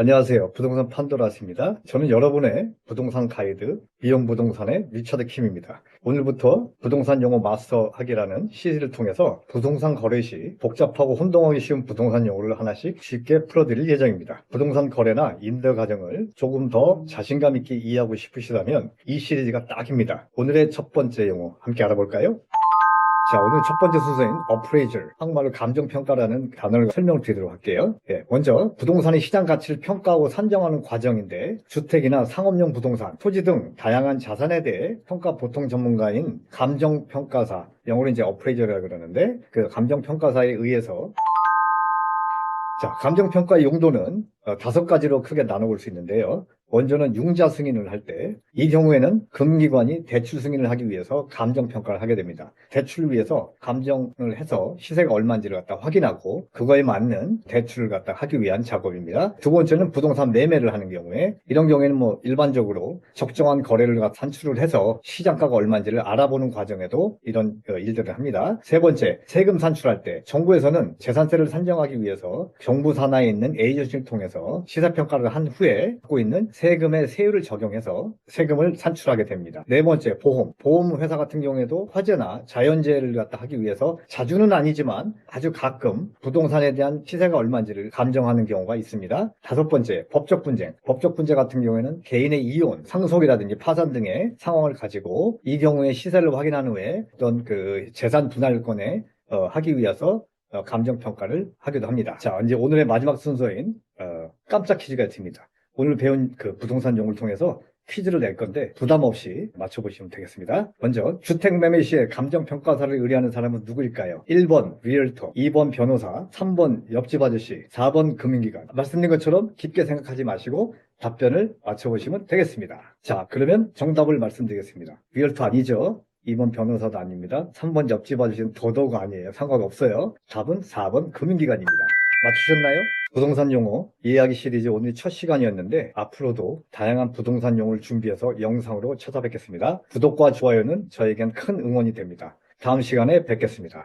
안녕하세요. 부동산 판도라스입니다. 저는 여러분의 부동산 가이드, 비용 부동산의 리처드 킴입니다. 오늘부터 부동산 용어 마스터 하기라는 시리즈를 통해서 부동산 거래 시 복잡하고 혼동하기 쉬운 부동산 용어를 하나씩 쉽게 풀어드릴 예정입니다. 부동산 거래나 임대 과정을 조금 더 자신감 있게 이해하고 싶으시다면 이 시리즈가 딱입니다. 오늘의 첫 번째 용어 함께 알아볼까요? 자, 오늘 첫 번째 순서인 appraisal, 한국말로 감정평가라는 단어를 설명을 드리도록 할게요. 예, 먼저 부동산의 시장 가치를 평가하고 산정하는 과정인데 주택이나 상업용 부동산, 토지 등 다양한 자산에 대해 평가 보통 전문가인 감정평가사, 영어로 이제 appraisal이라고 그러는데 그 감정평가사에 의해서 자, 감정평가의 용도는 어, 다섯 가지로 크게 나눠볼 수 있는데요. 먼저는 융자 승인을 할 때, 이 경우에는 금기관이 대출 승인을 하기 위해서 감정평가를 하게 됩니다. 대출을 위해서 감정을 해서 시세가 얼마인지를 갖다 확인하고, 그거에 맞는 대출을 갖다 하기 위한 작업입니다. 두 번째는 부동산 매매를 하는 경우에, 이런 경우에는 뭐 일반적으로 적정한 거래를 갖다 산출을 해서 시장가가 얼마인지를 알아보는 과정에도 이런 어, 일들을 합니다. 세 번째, 세금 산출할 때, 정부에서는 재산세를 산정하기 위해서 정부 산하에 있는 에이전시를 통해서 시세평가를 한 후에 갖고 있는 세금의 세율을 적용해서 세금을 산출하게 됩니다. 네 번째, 보험. 보험 회사 같은 경우에도 화재나 자연재해를 갖다 하기 위해서 자주는 아니지만 아주 가끔 부동산에 대한 시세가 얼마인지를 감정하는 경우가 있습니다. 다섯 번째, 법적 분쟁. 법적 분쟁 같은 경우에는 개인의 이혼, 상속이라든지 파산 등의 상황을 가지고 이 경우에 시세를 확인한 후에 어떤 그 재산 분할권에 어, 하기 위해서 어, 감정 평가를 하기도 합니다. 자, 이제 오늘의 마지막 순서인 어, 깜짝 퀴즈가 있습니다. 오늘 배운 그 부동산 용어를 통해서 퀴즈를 낼 건데 부담 없이 맞춰보시면 되겠습니다. 먼저 주택 매매 시에 감정 평가사를 의뢰하는 사람은 누구일까요? 1번 리얼터, 2번 변호사, 3번 옆집 아저씨, 4번 금융기관. 말씀드린 것처럼 깊게 생각하지 마시고 답변을 맞춰보시면 되겠습니다. 자, 그러면 정답을 말씀드리겠습니다. 리얼터 아니죠? 2번 변호사도 아닙니다. 3번 옆집 아저씨는 더더욱 아니에요. 상관없어요. 답은 4번 금융기관입니다. 맞추셨나요? 부동산 용어 이해하기 시리즈 오늘 첫 시간이었는데 앞으로도 다양한 부동산 용어를 준비해서 영상으로 찾아뵙겠습니다. 구독과 좋아요는 저에겐 큰 응원이 됩니다. 다음 시간에 뵙겠습니다.